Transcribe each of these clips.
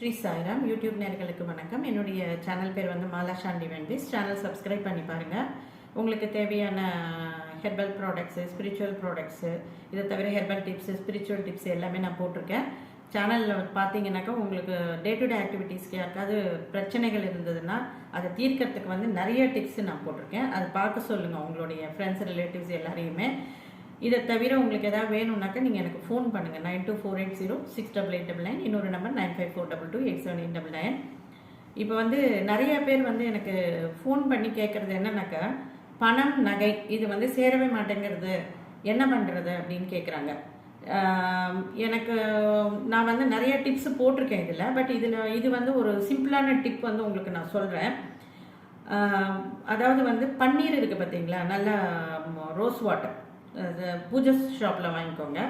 Sri Sairam. YouTube நேர்களுக்கு வணக்கம். என்னுடைய சேனல் பேர் வந்து Mala Sandy Wendy's channel subscribe பண்ணி பாருங்கள் உங்களுக்கு தேவையான ஹெர்பல் ப்ராடக்ட்ஸு ஸ்பிரிச்சுவல் ப்ராடக்ட்ஸு இதை தவிர ஹெர்பல் டிப்ஸு ஸ்பிரிச்சுவல் டிப்ஸ் எல்லாமே நான் போட்டிருக்கேன். சேனலில் பார்த்தீங்கன்னாக்கா உங்களுக்கு டே டு டே ஆக்டிவிட்டீஸ்க்கு யாருக்காவது பிரச்சனைகள் இருந்ததுன்னா அதை தீர்க்கறதுக்கு வந்து நிறைய டிப்ஸு நான் போட்டிருக்கேன். அதை பார்க்க சொல்லுங்கள் உங்களுடைய ஃப்ரெண்ட்ஸ் ரிலேட்டிவ்ஸ் எல்லாரையுமே. இதை தவிர உங்களுக்கு எதாவது வேணும்னாக்கா நீங்கள் எனக்கு ஃபோன் பண்ணுங்கள் nine two four eight zero six double eight double nine இன்னொரு number nine five four double two eight seven eight double nine இப்போ வந்து நிறைய பேர் வந்து எனக்கு ஃபோன் பண்ணி கேட்குறது என்னன்னாக்கா பணம் நகை இது வந்து சேரவே மாட்டேங்கிறது. என்ன பண்ணுறது அப்படின்னு கேட்குறாங்க எனக்கு நான் வந்து நிறைய டிப்ஸ் போட்டிருக்கேன் இதில் பட் இதில் இது வந்து ஒரு சிம்பிளான டிப் வந்து உங்களுக்கு நான் சொல்கிறேன் அதாவது வந்து பன்னீர் இருக்குது பார்த்தீங்களா? நல்லா ரோஸ் வாட்டர் பூஜை ஷாப்பில் வாங்கிக்கோங்க.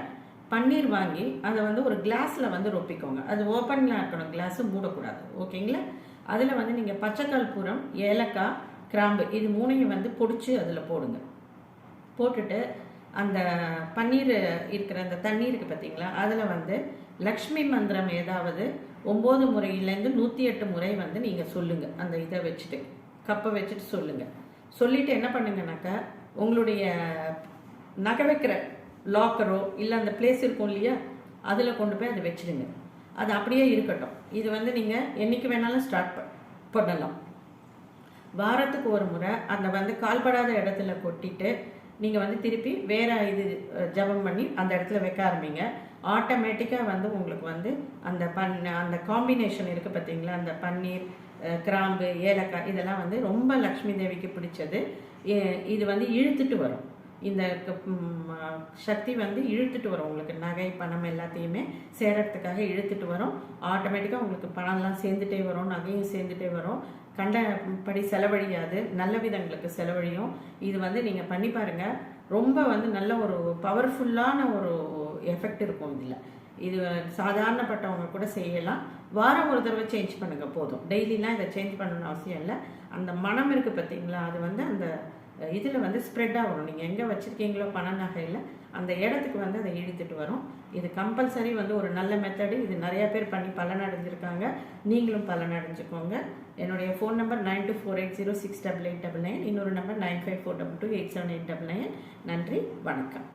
பன்னீர் வாங்கி அதை வந்து ஒரு கிளாஸில் வந்து ரொப்பிக்கோங்க. அது ஓப்பனில் இருக்கணும். கிளாஸு மூடக்கூடாது. ஓகேங்களா? அதில் வந்து நீங்கள் பச்சைக்கால் பூரம் ஏலக்காய் கிராம்பு இது மூணையும் வந்து பொடிச்சு அதில் போடுங்க. போட்டுட்டு அந்த பன்னீர் இருக்கிற அந்த தண்ணீருக்கு பார்த்தீங்களா அதில் வந்து லக்ஷ்மி மந்திரம் ஏதாவது ஒம்பது முறையிலேருந்து நூற்றி எட்டு முறை வந்து நீங்கள் சொல்லுங்கள் அந்த இதை வச்சுட்டு கப்பை வச்சுட்டு சொல்லுங்கள் சொல்லிவிட்டு என்ன பண்ணுங்கனாக்கா உங்களுடைய நகை வைக்கிற லாக்கரோ இல்லை அந்த பிளேஸ் இருக்கும் இல்லையா அதில் கொண்டு போய் அதை வச்சுடுங்க. அது அப்படியே இருக்கட்டும். இது வந்து நீங்கள் என்றைக்கு வேணாலும் ஸ்டார்ட் பண்ணலாம். வாரத்துக்கு ஒரு முறை அந்த வந்து கால்படாத இடத்துல கொட்டிட்டு நீங்கள் வந்து திருப்பி வேற இது ஜபம் பண்ணி அந்த இடத்துல வைக்க ஆரம்பிங்க. ஆட்டோமேட்டிக்காக வந்து உங்களுக்கு வந்து அந்த பன் அந்த காம்பினேஷன் இருக்குது பார்த்தீங்களா அந்த பன்னீர் கிராம்பு ஏலக்காய் இதெல்லாம் வந்து ரொம்ப லக்ஷ்மி தேவிக்கு பிடிச்சது. இது வந்து இழுத்துட்டு வரும். இந்த சக்தி வந்து இழுத்துட்டு வரும் உங்களுக்கு. நகை பணம் எல்லாத்தையுமே சேரத்துக்காக இழுத்துட்டு வரும். ஆட்டோமேட்டிக்காக உங்களுக்கு பணம்லாம் சேர்ந்துட்டே வரும் நகையும் சேர்ந்துட்டே வரும். கண்டபடி செலவழியாது. நல்ல விதங்களுக்கு செலவழியும். இது வந்து நீங்கள் பண்ணி பாருங்கள் ரொம்ப வந்து நல்ல ஒரு பவர்ஃபுல்லான ஒரு எஃபெக்ட் இருக்கும் இதில். இது சாதாரணப்பட்டவங்க கூட செய்யலாம். வாரம் ஒரு தடவை சேஞ்ச் பண்ணுங்கள் போதும். டெய்லிலாம் இதை சேஞ்ச் பண்ணணும்னு அவசியம் இல்லை. அந்த மனம் இருக்குது பார்த்தீங்களா? அது வந்து அந்த இதில் வந்து ஸ்ப்ரெட் வரும். நீங்கள் எங்கே வச்சுருக்கீங்களோ பண நகையில் அந்த இடத்துக்கு வந்து அதை இழுத்துட்டு வரும். இது கம்பல்சரி வந்து ஒரு நல்ல மெத்தடு இது நிறையா பேர் பண்ணி பலன் அடைஞ்சிருக்காங்க நீங்களும் பலனடைஞ்சுக்கோங்க. என்னுடைய phone number nine two four eight zero six double eight double nine இன்னொரு number nine five four double two eight seven eight double nine நன்றி வணக்கம்.